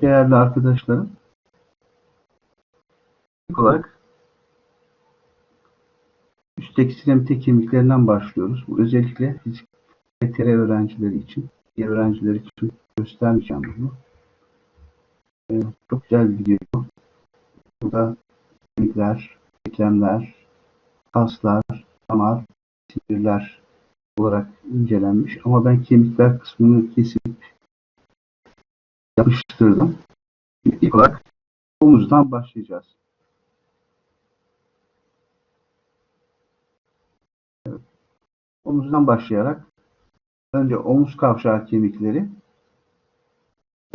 değerli arkadaşlarım. İlk olarak üst ekstremite kemiklerinden başlıyoruz. Bu özellikle fizik ve TR öğrencileri için, diğer öğrenciler için göstermeyeceğim bunu. Ee, çok güzel bir video. Burada kemikler, eklemler, kaslar, damar, sinirler olarak incelenmiş. Ama ben kemikler kısmını kesip yapıştırdım. İlk olarak omuzdan başlayacağız. Evet. Omuzdan başlayarak önce omuz kavşağı kemikleri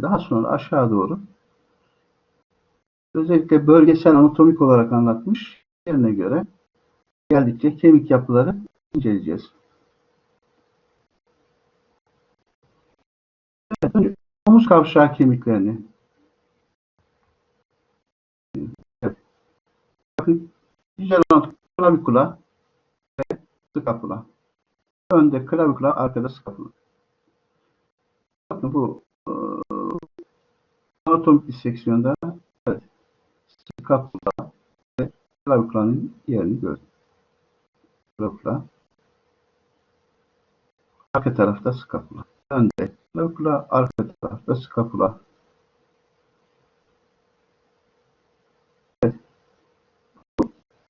daha sonra aşağı doğru özellikle bölgesel anatomik olarak anlatmış yerine göre geldikçe kemik yapıları inceleyeceğiz. Evet, önce omuz kavşağı kemiklerini bakın dizel olan klavikula ve skapula. Önde klavikula, arkada skapula. Bakın bu e, anatomik diseksiyonda evet, skapula ve klavikulanın yerini gördük. Klavikula arka tarafta skapula. Önde klavikula, arka tarafta skapula.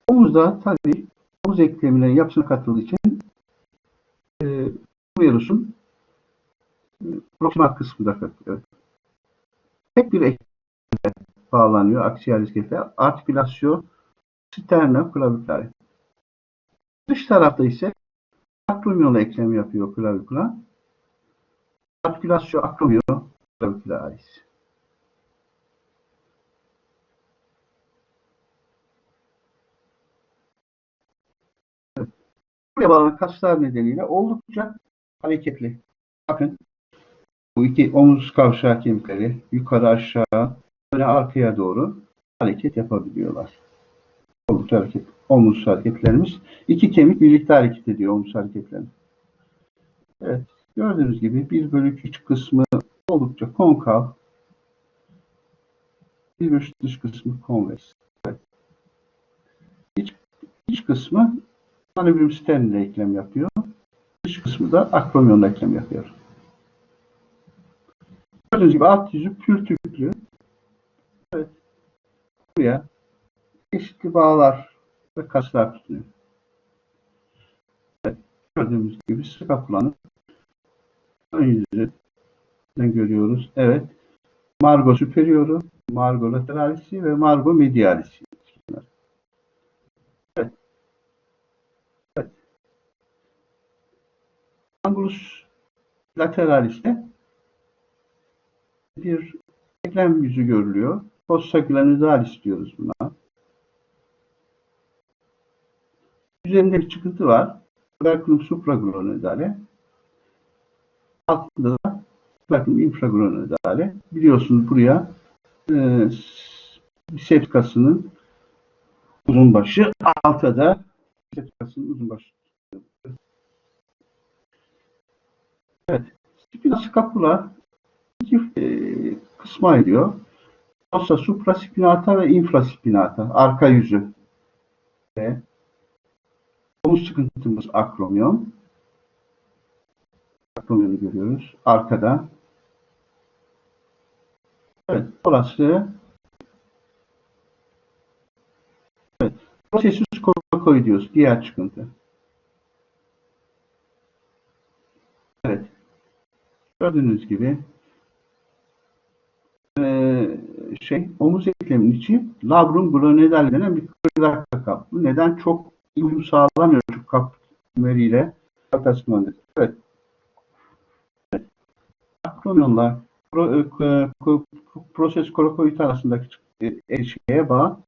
Omuzda tabii omuz ekleminin yapısına katıldığı için e, humerus'un e, proksimal kısmında katılıyor. Tek bir eklemle bağlanıyor aksiyal iskeletler. Artikülasyon sternoklavikular. Dış tarafta ise akromiyonla eklem yapıyor klavikula. Klavikularis. Evet. Buraya bağlanan kaslar nedeniyle oldukça hareketli. Bakın bu iki omuz kavşağı kemikleri yukarı aşağı öne arkaya doğru hareket yapabiliyorlar. Oldukça hareket, omuz hareketlerimiz. İki kemik birlikte hareket ediyor omuz hareketlerinde. Evet. Gördüğünüz gibi 1 bölü 3 kısmı oldukça konkav. Bir bölü dış kısmı konveks. Evet. İç, iç kısmı manevrim sternle eklem yapıyor. Dış kısmı da akromiyonla eklem yapıyor. Gördüğünüz gibi alt yüzü pürtüklü. Evet. Buraya çeşitli bağlar ve kaslar tutuyor. Evet. Gördüğümüz gibi skapulanın ön yüzünden görüyoruz. Evet. Margo superioru, margo lateralisi ve margo medialisi. Evet. Evet. Angulus lateralis'te bir eklem yüzü görülüyor. Fossa glanularis diyoruz buna. Üzerinde bir çıkıntı var. Tuberculum supraglanulare. Altında da tuberculum infraglanulare. Biliyorsunuz buraya e, septikasının uzun başı, altta da septikasının uzun başı. Evet. Spina scapula iki e, kısma ayırıyor. Fossa supraspinata ve infraspinata. Arka yüzü. Ve omuz çıkıntımız akromyon. Akromyonu görüyoruz. Arkada. Evet. Orası Evet. Processus coracoideus. Diğer çıkıntı. Evet. Gördüğünüz gibi ee, şey omuz ekleminin içi labrum glonedal denen bir kırdak kap. Bu neden çok uyum sağlamıyor şu kap tümeriyle evet. Akromyonla pro, e, proses korokoid arasındaki e, şeye bağ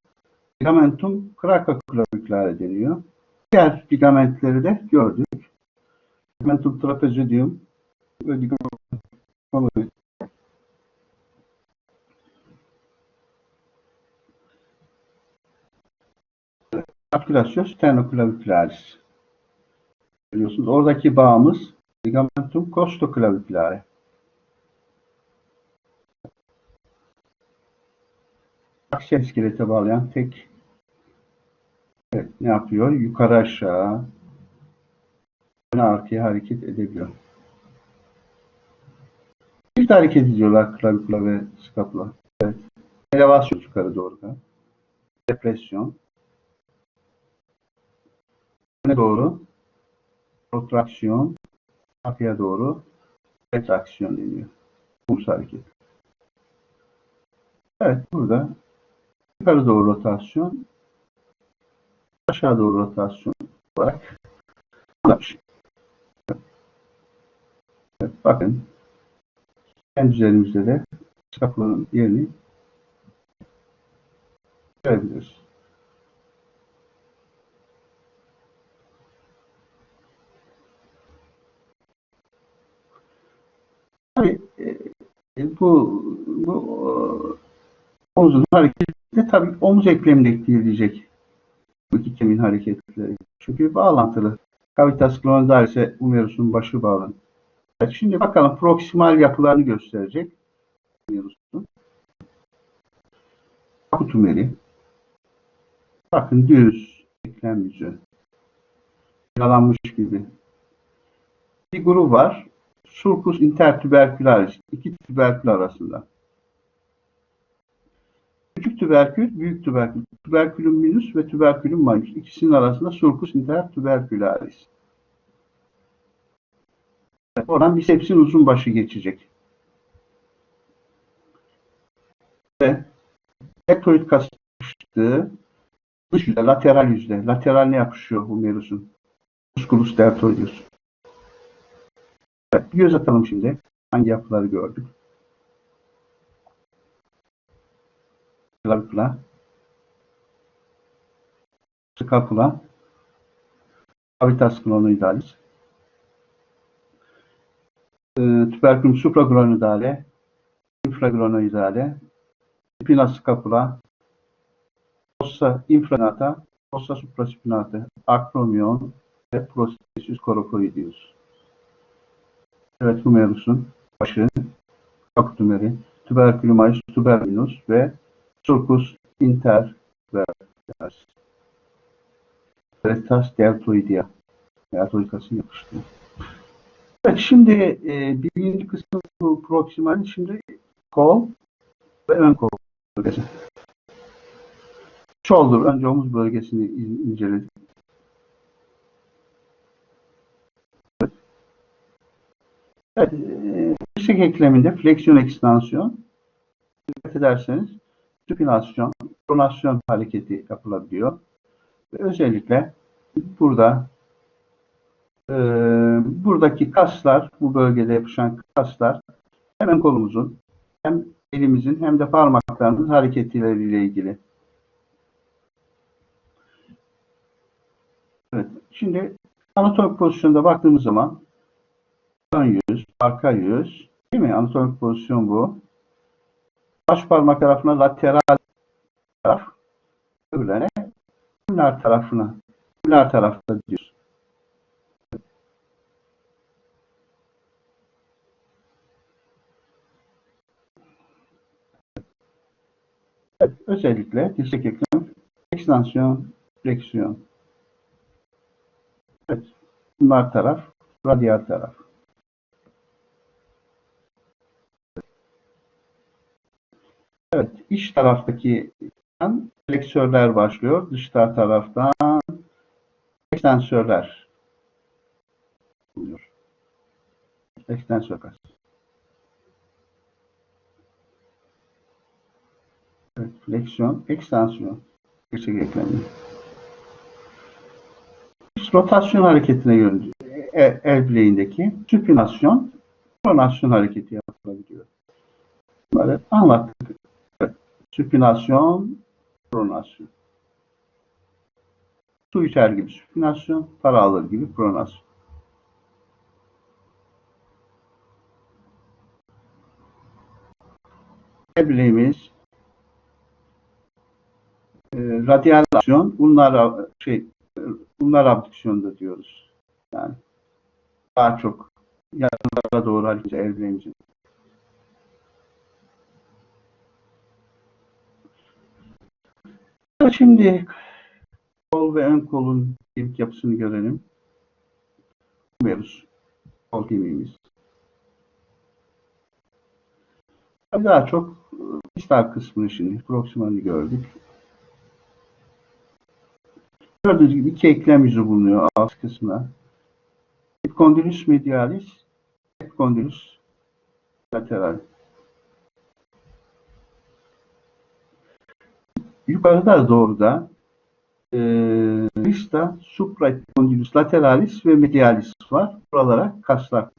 ligamentum cracoklaviculare deniyor. Diğer ligamentleri de gördük. Ligamentum trapezidium ve ligamentum artikülasyon sternoklavicularis. Biliyorsunuz oradaki bağımız ligamentum costoklaviculare. Aksiyel iskelete bağlayan tek evet, ne yapıyor? Yukarı aşağı öne arkaya hareket edebiliyor. Çift hareket ediyorlar klavikula ve skapula. Evet. Elevasyon yukarı doğru. da. Depresyon. Öne doğru. Protraksiyon. Arkaya doğru. Retraksiyon deniyor. Pulс hareket. Evet burada yukarı doğru rotasyon aşağı doğru rotasyon olarak. Evet, bakın kendi üzerimizde de skapulanın yerini görebiliriz. Tabii e, bu, bu e, omuzun hareketi de tabii omuz eklemini etkileyecek bu iki kemiğin hareketleri. Çünkü bağlantılı. Cavitas clonazaris'e humerus'un başı bağlı. Evet, şimdi bakalım proksimal yapılarını gösterecek. Humerus'un. Akutumeri. Bakın düz eklem yüzü. Yalanmış gibi. Bir grup var. Sulcus intertubercularis. iki tüberkül arasında. Tüberkül, büyük tüberkül. Tüberkülüm minus ve tüberkülüm majus. İkisinin arasında sulcus intertubercularis. Evet, oradan bisepsin uzun başı geçecek. Ve deltoid kas yapıştığı dış yüzde, lateral yüzde. Lateral ne yapışıyor humerusun? Musculus deltoideus. Evet, göz atalım şimdi. Hangi yapıları gördük? Clavicula, scapula, cavitas clonoidalis, e, tuberculum supraglenoidale, infraglenoidale, spina scapula, fossa infranata, fossa supraspinata, acromion ve prosthesis coracoideus. Evet, humerus'un başı, kaputumeri, tuberculum majus tuberminus ve sulcus intervertebras. Veritas deltoidea. Deltoid kasın yapıştı. Evet, şimdi e, birinci kısmı bu proksimalin şimdi kol ve ön kol bölgesi. Shoulder, önce omuz bölgesini in- inceledik. Evet, e, dirsek ekleminde fleksiyon ekstansiyon, dikkat ederseniz supinasyon, pronasyon hareketi yapılabiliyor. Ve özellikle burada e, buradaki kaslar, bu bölgede yapışan kaslar hem kolumuzun hem elimizin hem de parmaklarımızın hareketleriyle ilgili. Evet, şimdi anatomik pozisyonda baktığımız zaman ön yüz, arka yüz, değil mi? Anatomik pozisyon bu. Baş parmak tarafına lateral taraf, öbürlerine ümler tarafına, ümler tarafta diyoruz. Evet, özellikle dirsek eklem, ekstansiyon, fleksiyon. Evet, bunlar taraf, radyal taraf. Evet, iç taraftaki fleksörler başlıyor. Dış taraftan ekstensörler buluyor. Ekstensör kas. Evet, fleksiyon, ekstansiyon. Gerçek eklemi. Rotasyon hareketine yönlü el, el bileğindeki supinasyon, pronasyon hareketi yapılabiliyor. Bunları anlattık. Supinasyon, pronasyon. Su içer gibi supinasyon, para alır gibi pronasyon. El bileğimiz e, radyal aksiyon, şey bunlar abdüksiyonda diyoruz. Yani daha çok yanlara doğru hareket el Şimdi kol ve ön kolun kemik yapısını görelim. Humerus, kol kemiğimiz. Daha çok distal kısmını şimdi proksimalini gördük. Gördüğünüz gibi iki eklem yüzü bulunuyor alt kısmına. Epicondylus medialis, epicondylus lateral. Yukarıda doğruda e, vista, supraepicondylus lateralis ve medialis var. Buralara kaslar.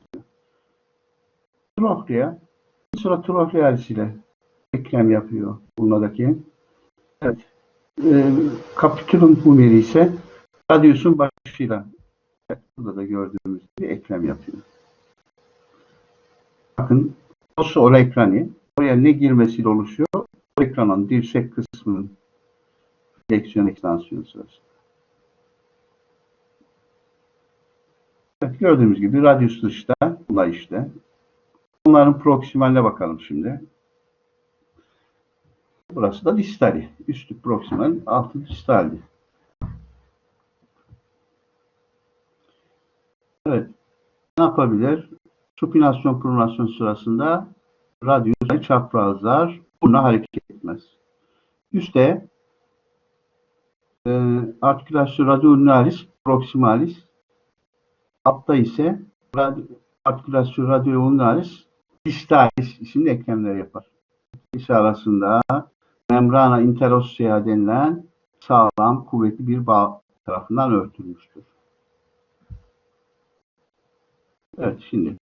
Trochlear, sonra trochlearis ile eklem yapıyor burnadaki. Evet. E, capitulum humeri ise radiusun başıyla evet, burada da gördüğümüz gibi eklem yapıyor. Bakın osu olekrani oraya ne girmesiyle oluşuyor? Ekranın dirsek kısmının fleksiyon ekstansiyonu sırasında. Evet, gördüğümüz gibi radyus dışta, bunlar işte. Bunların proksimaline bakalım şimdi. Burası da distali. Üstü proksimal, altı distali. Evet. Ne yapabilir? Supinasyon pronasyon sırasında radyus çaprazlar buna hareket etmez. Üste e, artikülasyon radioulnaris proximalis altta ise rad, artikülasyon radioulnaris distalis isimli eklemler yapar. İkisi arasında membrana interossea denilen sağlam, kuvvetli bir bağ tarafından örtülmüştür. Evet, şimdi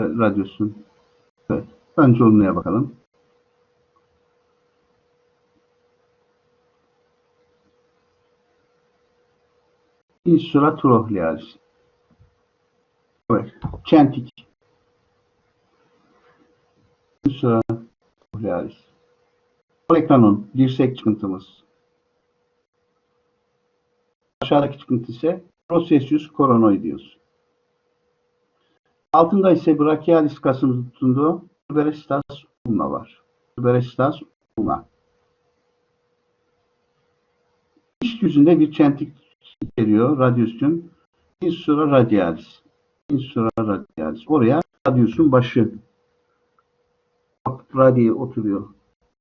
radyosun evet, önce olmaya bakalım. Insula trochlearis. Evet, çentik. Insula trochlearis. Ekranın dirsek çıkıntımız. Aşağıdaki çıkıntı ise Processus coronoideus. Altında ise brachialis kasımız tutunduğu tuberestas ulna var. Tuberestas ulna. İç yüzünde bir çentik içeriyor radyüsün insula radialis. Insula radialis. Oraya radyüsün başı radii oturuyor.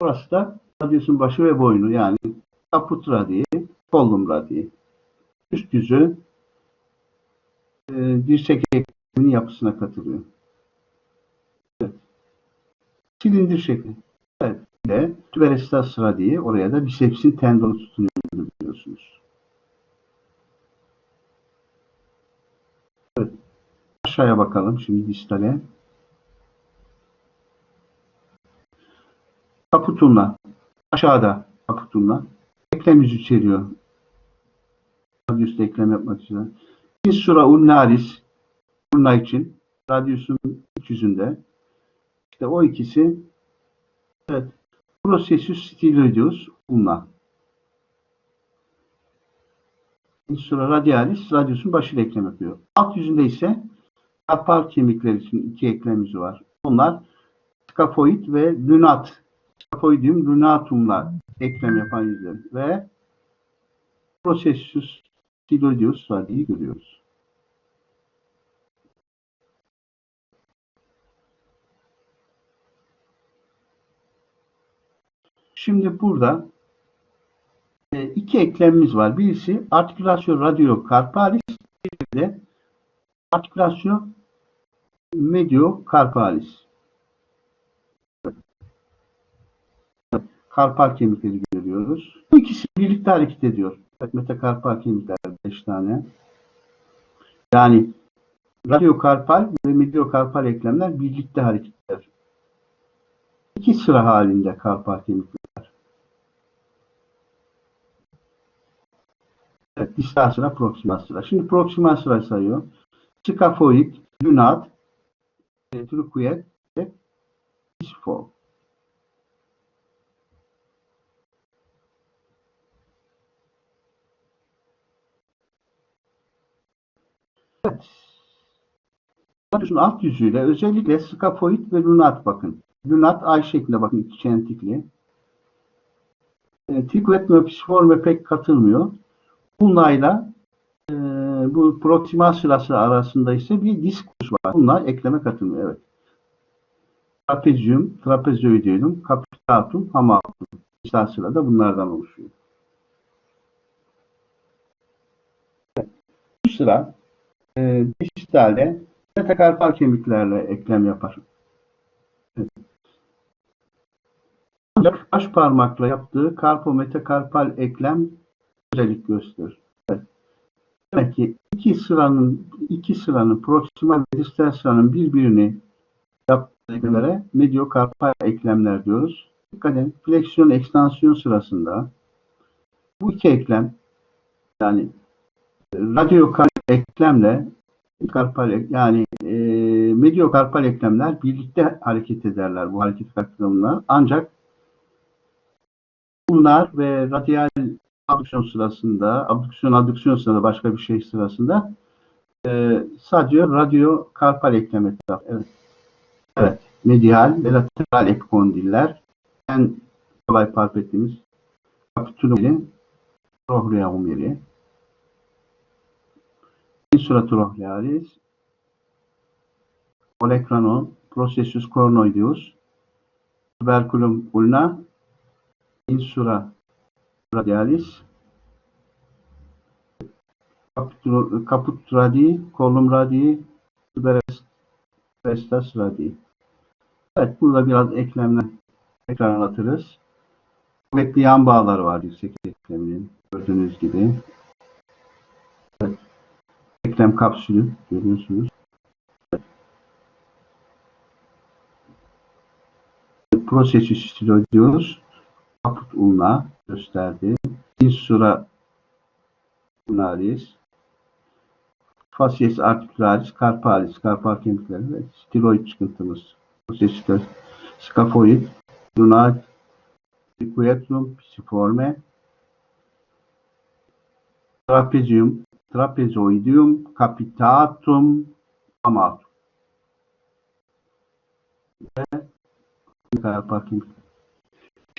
Burası da radyüsün başı ve boynu yani kaput radii, kollum radii. Üst yüzü e, dirsek ekleminin yapısına katılıyor. Evet. Silindir şekli. Evet. Ve tüberestas radii oraya da bisepsin tendonu tutunuyor biliyorsunuz. Evet. Aşağıya bakalım şimdi distale. Kaputunla aşağıda kaputunla eklem yüzü içeriyor. Radyüste eklem yapmak için. Insura ulnaris ulna için radyüsün iç yüzünde işte o ikisi evet Processus styloideus ulna. Insula radialis radyüsün başıyla eklem yapıyor. Alt yüzünde ise karpal kemikler için iki eklem yüzü var. Bunlar skafoid ve lunat. Skafoidium lunatumla eklem yapan yüzler ve Processus styloideus radiyi görüyoruz. Şimdi burada e, iki eklemimiz var. Birisi artikülasyon radiokarpalis, bir de artikülasyon mediokarpalis. Karpal kemikleri görüyoruz. Bu ikisi birlikte hareket ediyor. Metakarpal kemikler 5 tane. Yani radyokarpal ve mediokarpal eklemler birlikte hareket eder. İki sıra halinde karpal kemikler. Evet, distal sıra, proksimal sıra. Şimdi proksimal sıra sayıyor. Skafoid, lunat, ve isfo. Evet. Radyusun alt yüzüyle özellikle skafoid ve lunat bakın. Lunat ay şeklinde bakın iki çentikli. E, Triquetno pisiforme pek katılmıyor. Bunlarla e, bu proksimal sırası arasında ise bir var. Bunlar ekleme katılmıyor. Evet. Trapezium, trapezoideum, capitatum, hamatum. Distal sırada bunlardan oluşuyor. Bu sıra e, distalde metakarpal kemiklerle eklem yapar. Evet. Ancak baş parmakla yaptığı karpometakarpal eklem özellik gösterir. Demek ki iki sıranın iki sıranın proksimal ve distal sıranın birbirini yaptığı eklemlere mediokarpal eklemler diyoruz. Dikkat edin. Fleksiyon ekstansiyon sırasında bu iki eklem yani radyokarpal eklemle karpal yani e, mediokarpal eklemler birlikte hareket ederler bu hareket katılımlar. Ancak bunlar ve radyal abdüksiyon sırasında, abdüksiyon adüksiyon sırasında başka bir şey sırasında e, sadece radyo karpal eklem etrafı. Evet. Evet. Medial ve lateral epikondiller en kolay fark ettiğimiz kapitulum yeri, trohleum yeri, insula trochlearis, olekranon, processus cornoideus, tuberculum ulna, insula radialis, caput, radii, colum radii, tuberestas radii. Evet, burada biraz eklemler tekrar anlatırız. Kuvvetli yan bağlar var yüksek ekleminin gördüğünüz gibi. Evet. Eklem kapsülü görüyorsunuz. Evet. Prosessus stiloideus kaput ulna gösterdi. Insula ulnaris facies articularis, carpalis, karpal kemikleri ve stiloid çıkıntımız. Prosessus scafoid, lunar, triquetrum, pisiforme, trapezium, trapezoidium, capitatum, hamatum. Ve karpal kemikleri.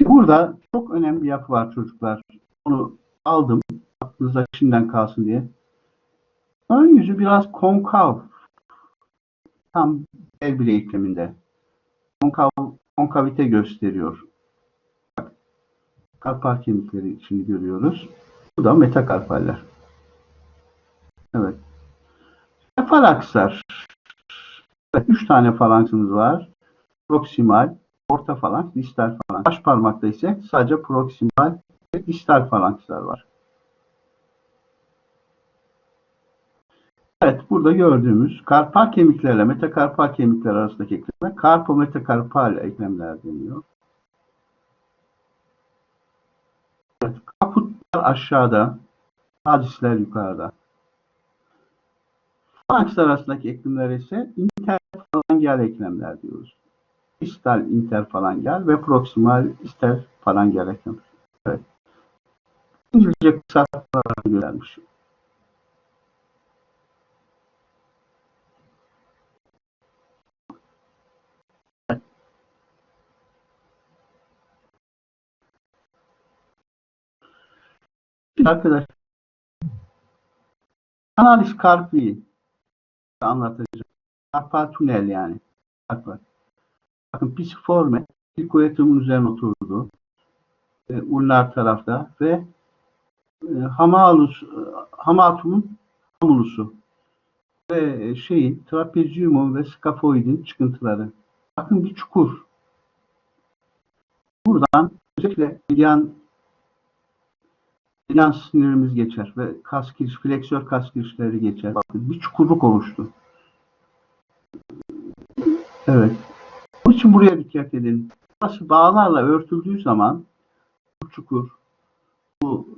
Şimdi burada çok önemli bir yapı var çocuklar. Onu aldım. Aklınızda şimdiden kalsın diye. Ön yüzü biraz konkav. Tam bel bile ikliminde. Konkav, konkavite gösteriyor. Karpal kemikleri için görüyoruz. Bu da metakarpaller. Evet. Falankslar. Evet, üç tane falanksımız var. Proksimal, orta falanks, distal falanks. Baş parmakta ise sadece proksimal ve distal falankslar var. Evet, burada gördüğümüz karpal kemiklerle metakarpal kemikler arasındaki ekleme karpometakarpal eklemler deniyor. Evet, kaputlar aşağıda, hadisler yukarıda. Falankslar arasındaki eklemler ise interfalangeal eklemler diyoruz. Distal interfalangeal ve proksimal interfalangeal eklemler. Evet. İngilizce kısaltmalar görülmüş. Şimdi arkadaşlar Analis karpi anlatacağım. Karpal tünel yani. Karpal. Bakın pisiforme ilkoyetumun üzerine oturdu. E, ulnar tarafta ve e, hamalus, e, hamatumun hamulusu ve e, şeyin trapeziumun ve skafoidin çıkıntıları. Bakın bir çukur. Buradan özellikle yan yan sinirimiz geçer ve kas giriş, fleksör kas girişleri geçer. Bakın bir çukurluk oluştu. Evet. İçin buraya dikkat edin. Burası bağlarla örtüldüğü zaman bu çukur, bu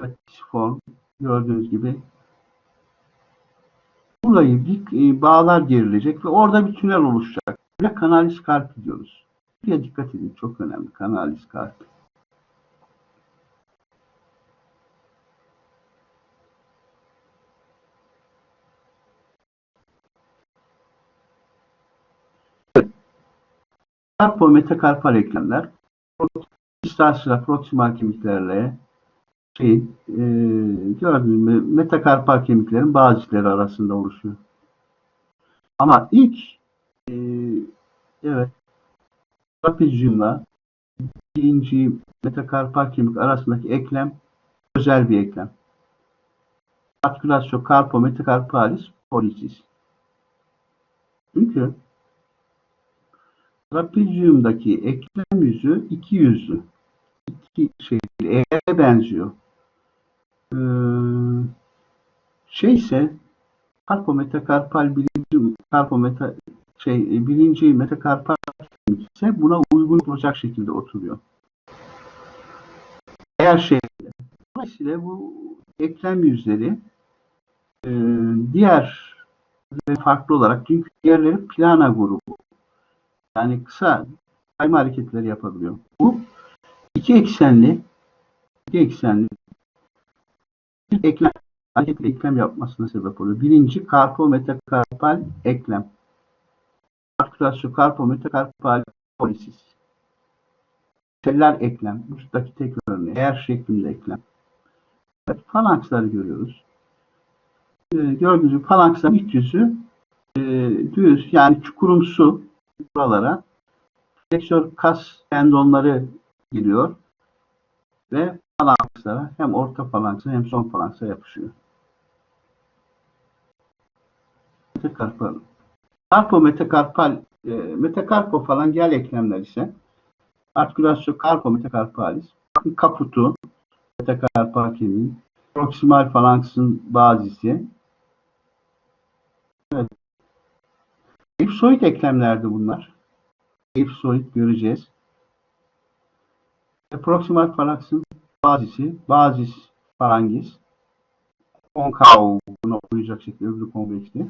evet, form gördüğünüz gibi burayı dik e, bağlar gerilecek ve orada bir tünel oluşacak. Buraya kanalis karpi diyoruz. Buraya dikkat edin. Çok önemli. Kanalis karpi. Karpo metakarpal eklemler distal sıra proksimal kemiklerle şey, e, gördüğünüz mü metakarpal kemiklerin bazıları arasında oluşuyor. Ama ilk e, evet trapeziumla birinci metakarpal kemik arasındaki eklem özel bir eklem. Artikülasyon carpo metacarpalis pollicis. Çünkü trapeziumdaki eklem yüzü iki yüzlü. İki şey E'ye benziyor. Ee, şeyse carpo metacarpal birinci carpo meta şey birinci metakarpal ise buna uygun olacak şekilde oturuyor. Eğer şey dolayısıyla bu eklem yüzleri e, diğer farklı olarak çünkü diğerleri plana grubu. Yani kısa kayma hareketleri yapabiliyor. Bu iki eksenli iki eksenli bir eklem hareketli eklem yapmasına sebep oluyor. Birinci karpo metakarpal eklem. Artikülasyon karpo metakarpal polisis. Seller eklem. Uçtaki tek örneği. Eğer şeklinde eklem. Evet, falanksları görüyoruz. Ee, gördüğünüz gibi falanksların iç yüzü e, düz yani çukurumsu buralara fleksör kas tendonları giriyor ve falankslara hem orta falanksa hem son falanksa yapışıyor. Metakarpal. Karpo metakarpal e, metakarpo falan gel eklemler ise artikülasyon karpo metakarpalis kaputu metakarpal kemiğin proksimal falanksın bazisi evet. Elipsoid eklemlerdi bunlar. Elipsoid göreceğiz. E, proksimal falanksın bazisi, bazis farangis konkav buna uyacak şekilde öbürü konveksli.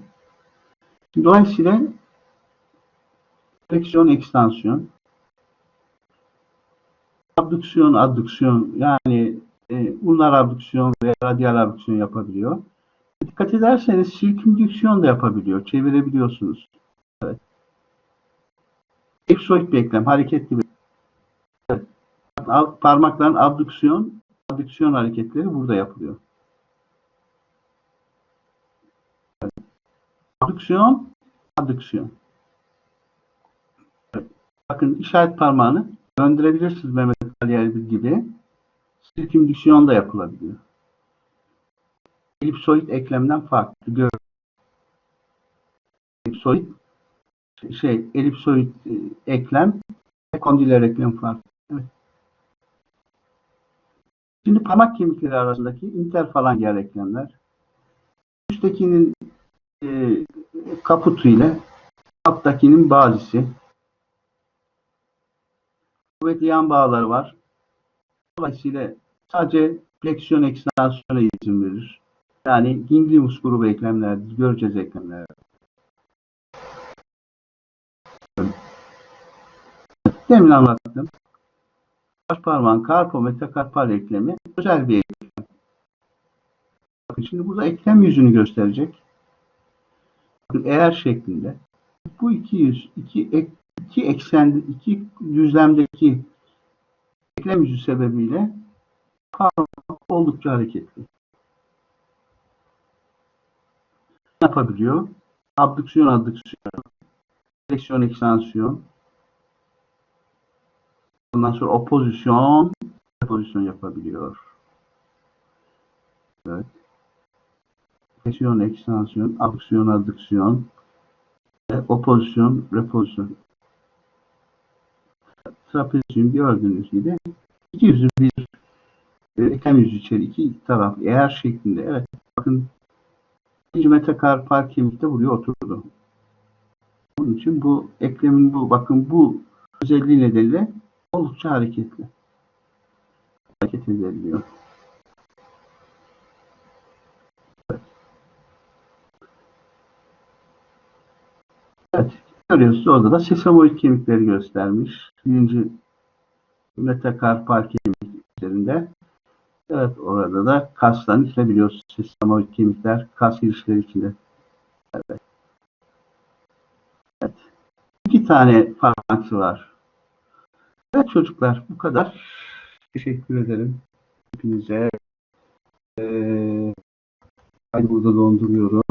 Dolayısıyla fleksiyon, ekstansiyon, abdüksiyon, adduksiyon yani e, ulnar abdüksiyon ve radyal abdüksiyon yapabiliyor. Dikkat ederseniz sirkümdüksiyon da yapabiliyor. Çevirebiliyorsunuz. Eksoid bir eklem, hareketli bir evet. Parmakların abdüksiyon, abdüksiyon hareketleri burada yapılıyor. Evet. Abdüksiyon, adduksiyon. Evet. Bakın işaret parmağını döndürebilirsiniz Mehmet Ali Erbil gibi. Sirkümdüksiyon da yapılabiliyor. Elipsoid eklemden farklı. Gör. Elipsoid şey elipsoid e, eklem ve kondiler eklem farklı. Evet. Şimdi parmak kemikleri arasındaki interfalangeal eklemler. Üsttekinin e, kaputu ile alttakinin bazisi. Kuvvetli yan bağları var. Dolayısıyla sadece fleksiyon ekstansiyona izin verir. Yani ganglius grubu eklemlerdir. Göreceğiz eklemler. Demin anlattım. Baş parmağın karpo metakarpal eklemi özel bir eklem. Bakın şimdi burada eklem yüzünü gösterecek. Bakın eğer şeklinde. Bu iki yüz, iki, ek, iki eksende, iki düzlemdeki eklem yüzü sebebiyle parmak oldukça hareketli. yapabiliyor? Abdüksiyon, adduksiyon, fleksiyon, ekstansiyon. Ondan sonra opozisyon, repozisyon yapabiliyor. Evet. Fleksiyon, ekstansiyon, abdüksiyon, adduksiyon, ve opozisyon, repozisyon. Trapezyum gördüğünüz gibi iki yüzü bir eklem yüzü içeri iki taraf eğer şeklinde. Evet. Bakın ikinci metakarpal kemikte buraya oturdu. Onun için bu eklemin bu bakın bu özelliği nedeniyle oldukça hareketli. Hareket edebiliyor. Evet. Görüyorsunuz orada da sesamoid kemikleri göstermiş. Birinci metakarpal kemik üzerinde. Evet orada da kasların içinde biliyorsunuz sesamoid kemikler kas girişleri içinde. Evet. evet. İki tane farklı var. Evet çocuklar bu kadar. Teşekkür ederim hepinize. Ee, burada donduruyorum.